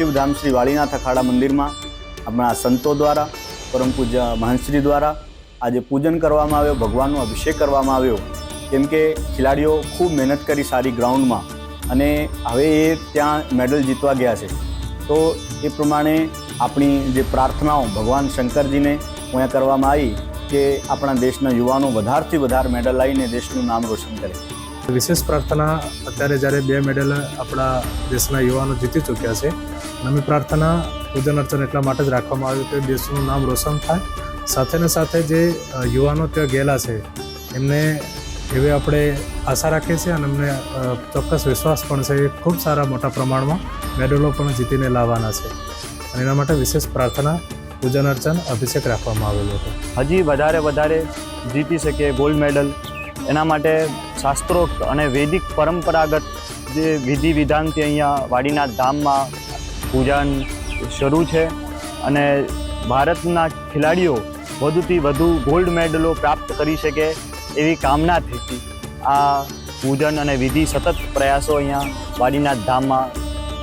શિવધામ શ્રી વાળીનાથ અખાડા મંદિરમાં આપણા સંતો દ્વારા, પરમ પૂજ્ય મહંતશ્રી દ્વારા આજે પૂજન કરવામાં આવ્યો, ભગવાનનો અભિષેક કરવામાં આવ્યો. કેમ કે ખેલાડીઓ ખૂબ મહેનત કરી સારી ગ્રાઉન્ડમાં અને હવે એ ત્યાં મેડલ જીતવા ગયા છે. તો એ પ્રમાણે આપણી જે પ્રાર્થનાઓ ભગવાન શંકરજીને અહીંયા કરવામાં આવી કે આપણા દેશના યુવાનો વધારથી વધારે મેડલ લાવીને દેશનું નામ રોશન કરે. વિશેષ પ્રાર્થના, અત્યારે જ્યારે બે મેડલ આપણા દેશના યુવાનો જીતી ચૂક્યા છે અને અમે પ્રાર્થના, પૂજન અર્ચન એટલા માટે જ રાખવામાં આવ્યું કે દેશનું નામ રોશન થાય. સાથે ને સાથે જે યુવાનો ત્યાં ગયેલા છે, એમને એવી આપણે આશા રાખીએ છીએ અને અમને ચોક્કસ વિશ્વાસ પણ છે એ ખૂબ સારા મોટા પ્રમાણમાં મેડલો પણ જીતીને લાવવાના છે. અને એના માટે વિશેષ પ્રાર્થના, પૂજન અર્ચન, અભિષેક રાખવામાં આવેલો હતો. હજી વધારે વધારે જીતી શકે ગોલ્ડ મેડલ. એના માટે શાસ્ત્રોક્ત અને વૈદિક પરંપરાગત જે વિધિ વિધાનથી અહીંયા વાડીના ધામમાં પૂજન શરૂ છે અને ભારતના ખેલાડીઓ વધુથી વધુ ગોલ્ડ મેડલો પ્રાપ્ત કરી શકે એવી કામના થતી આ પૂજન અને વિધિ સતત પ્રયાસો અહીંયા વાડીનાથ ધામમાં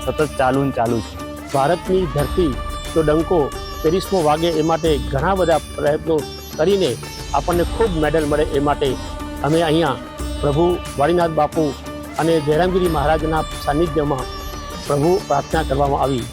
સતત ચાલુ ને ચાલુ છે. ભારતની ધરતી તો ડંકો પેરિસમાં વાગે એ માટે ઘણા બધા પ્રયત્નો કરીને આપણને ખૂબ મેડલ મળે એ માટે અમે અહીંયા પ્રભુ વાડીનાથ બાપુ અને જયરામગીરી મહારાજના સાનિધ્યમાં પ્રભુ પ્રાર્થના કરવામાં આવી.